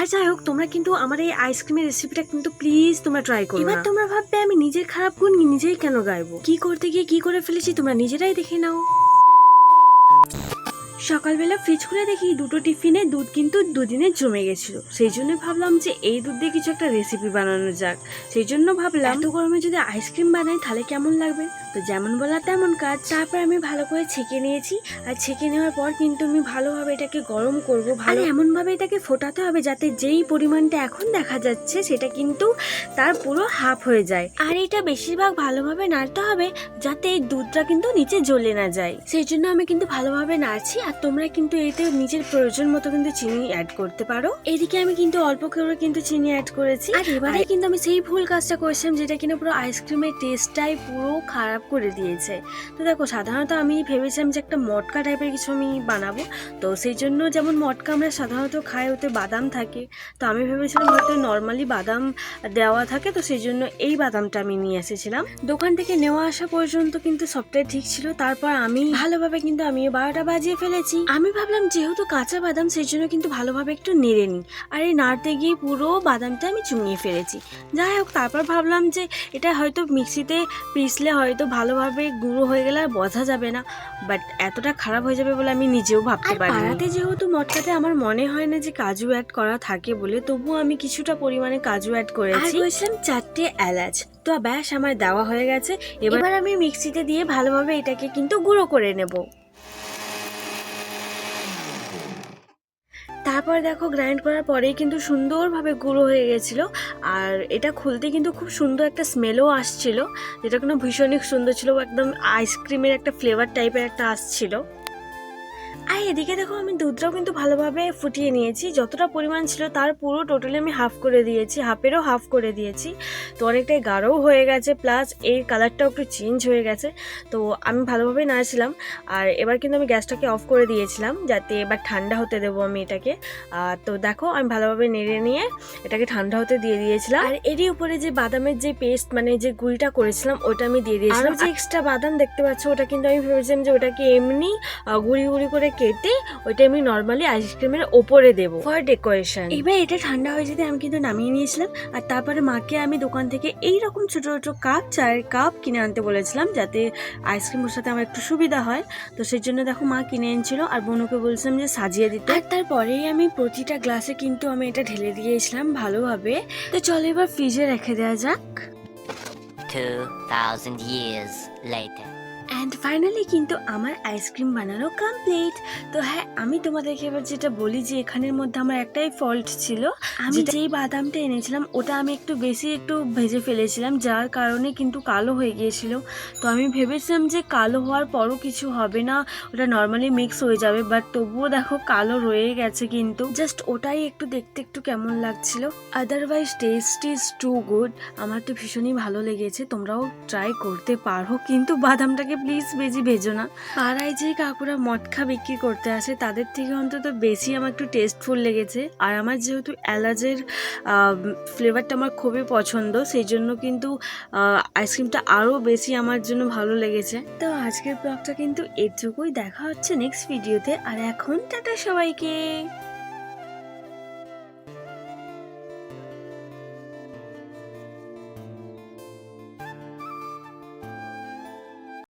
আর যাই হোক তোমরা কিন্তু আমার এই আইসক্রিমের রেসিপিটা কিন্তু প্লিজ তোমরা ট্রাই করো এবার তোমরা ভাববে আমি নিজের খারাপ গুণ নিজেই কেন গাইবো? কি করতে গিয়ে কি করে ফেলেছি তোমরা নিজেরাই দেখে নাও। সকালবেলা ফ্রিজ খুলে দেখি দুটো টিফিনে দুধ কিন্তু দুদিনে জমে গেছিল। সেই জন্য ভাবলাম যে এই দুধ দিয়ে কিছু একটা রেসিপি বানানো যাক। সেই জন্য ভাবলাম এত গরমে যদি আইসক্রিম বানাই তাহলে কেমন লাগবে? তো যেমন বলা তেমন কাজ। তারপর আমি ভালো করে ছেঁকে নিয়েছি। আর ছেঁকে নেওয়ার পর কিন্তু আমি ভালোভাবে এটাকে গরম করব। ভালো এমনভাবে এটাকে ফোটাতে হবে যাতে যেই পরিমাণটা এখন দেখা যাচ্ছে সেটা কিন্তু তার পুরো হাফ হয়ে যায়। আর এটা বেশিরভাগ ভালোভাবে নাড়তে হবে যাতে এই দুধটা কিন্তু নিচে জ্বলে না যায়। সেই জন্য আমি কিন্তু ভালোভাবে নাড়ছি। আর তোমরা কিন্তু এতে নিজের প্রয়োজন মতো কিন্তু চিনি অ্যাড করতে পারো। এদিকে আমি কিন্তু অল্প করে কিন্তু চিনি অ্যাড করেছি। আর এবারে কিন্তু আমি সেই ভুল কাজটা করেছিলাম যেটা কিনা পুরো আইসক্রিমের টেস্টটাই পুরো খারাপ করে দিয়েছে। তো দেখো, সাধারণত আমি ভেবেছিলাম যে একটা মটকা টাইপের কিছু আমি বানাবো। তো সেই জন্য যেমন মটকা আমরা সাধারণত খাই, ওতে বাদাম থাকে। তো আমি ভেবেছিলাম হয়তো নর্মালি বাদাম দেওয়া থাকে, তো সেই জন্য এই বাদামটা আমি নিয়ে এসেছিলাম। দোকান থেকে নেওয়া আসা পর্যন্ত কিন্তু সবটাই ঠিক ছিল। তারপর আমি ভালোভাবে কিন্তু আমি বারোটা বাজিয়ে ফেলেছি। আমি ভাবলাম যেহেতু কাঁচা বাদাম, সেই জন্য কিন্তু ভালোভাবে একটু নেড়ে নিই। আর এই নাড়তে গিয়ে পুরো বাদামটা আমি চুমিয়ে ফেলেছি। যাই হোক, তারপর ভাবলাম যে এটা হয়তো মিক্সিতে পিসলে হয়তো ভালোভাবে গুঁড়ো হয়ে গেলে আর বোঝা যাবে না বাট এতটা খারাপ হয়ে যাবে বলে আমি নিজেও ভাবতে পারি পাড়াতে যেহেতু মটকাতে আমার মনে হয় না যে কাজু অ্যাড করা থাকে বলে তবুও আমি কিছুটা পরিমাণে কাজু অ্যাড করেছি। করেছিলাম চারটে এলাচ। তো ব্যাস আমার দেওয়া হয়ে গেছে। এবার আমি মিক্সিতে দিয়ে ভালোভাবে এটাকে কিন্তু গুঁড়ো করে নেব। তারপর দেখো গ্রাইন্ড করার পরেই কিন্তু সুন্দরভাবে গুঁড়ো হয়ে গেছিল। আর এটা খুলতে কিন্তু খুব সুন্দর একটা স্মেলও আসছিল। যেটা কিন্তু ভীষণই সুন্দর ছিল, একদম আইসক্রিমের একটা ফ্লেভার টাইপের একটা আসছিল। আর এদিকে দেখো আমি দুধটাও কিন্তু ভালোভাবে ফুটিয়ে নিয়েছি। যতটা পরিমাণ ছিল তার পুরো টোটালি আমি হাফ করে দিয়েছি হাফেরও হাফ করে দিয়েছি। তো অনেকটাই গাঢ়ও হয়ে গেছে প্লাস এর কালারটাও একটু চেঞ্জ হয়ে গেছে। তো আমি ভালোভাবে নাড়ছিলাম আর এবার কিন্তু আমি গ্যাসটাকে অফ করে দিয়েছিলাম যাতে এবার ঠান্ডা হতে দেবো আমি এটাকে। তো দেখো আমি ভালোভাবে নেড়ে নিয়ে এটাকে ঠান্ডা হতে দিয়ে দিয়েছিলাম। আর এরই উপরে যে বাদামের যে পেস্ট মানে যে গুঁড়িটা করেছিলাম ওটা আমি দিয়ে দিয়েছিলাম। যে এক্সট্রা বাদাম দেখতে পাচ্ছ ওটা কিন্তু আমি ভেবেছিলাম যে ওটাকে এমনি গুঁড়ি গুঁড়ি করে কেটে ওইটা আমি নর্মালি আইসক্রিমের ওপরে দেবো ফর ডেকোরেশন এবার এটা ঠান্ডা হয়ে যেতে আমি কিন্তু নামিয়ে নিয়েছিলাম আর তারপরে মাকে আমি দোকান থেকে এই রকম ছোট ছোট কাপ চায়ের কাপ কিনে আনতে বলেছিলাম যাতে আইসক্রিম সাথে আমার একটু সুবিধা হয়। তো সেই জন্য দেখো মা কিনে এনেছিল আর বনুকে বলছিলাম যে সাজিয়ে দিতে। আর তারপরেই আমি প্রতিটা গ্লাসে কিন্তু আমি এটা ঢেলে দিয়েছিলাম ভালোভাবে। তো চলো এবার ফ্রিজে রেখে দেওয়া যাক। 2,000 years later. অ্যান্ড ফাইনালি কিন্তু আমার আইসক্রিম বানানো কমপ্লিট তো হ্যাঁ আমি তোমাদেরকে এবার যেটা বলি যে এখানের মধ্যে আমার একটাই ফল্ট ছিল। আমি যেই বাদামটা এনেছিলাম ওটা আমি একটু বেশি একটু ভেজে ফেলেছিলাম যার কারণে কিন্তু কালো হয়ে গিয়েছিল। তো আমি ভেবেছিলাম যে কালো হওয়ার পরও কিছু হবে না ওটা নর্মালি মিক্স হয়ে যাবে বাট তবুও দেখো কালো রয়ে গেছে কিন্তু। জাস্ট ওটাই একটু দেখতে একটু কেমন লাগছিল। Otherwise taste is too good আমার তো ভীষণই ভালো লেগেছে তোমরাও ট্রাই করতে পারো। কিন্তু বাদামটাকে প্লিজ বেজি ভেজো না। পাড়ায় যে কাকুরা মটকা বিক্রি করতে আসে, তাদের থেকে অন্তত বেশি আমার একটু টেস্টফুল লেগেছে। আর আমার যেহেতু এলাচের ফ্লেভারটা আমার খুবই পছন্দ, সেই জন্য কিন্তু আইসক্রিমটা আরও বেশি আমার জন্য ভালো লেগেছে। তো আজকের ব্লগটা কিন্তু এটুকুই। দেখা হচ্ছে নেক্সট ভিডিওতে আর এখন টাটা সবাইকে।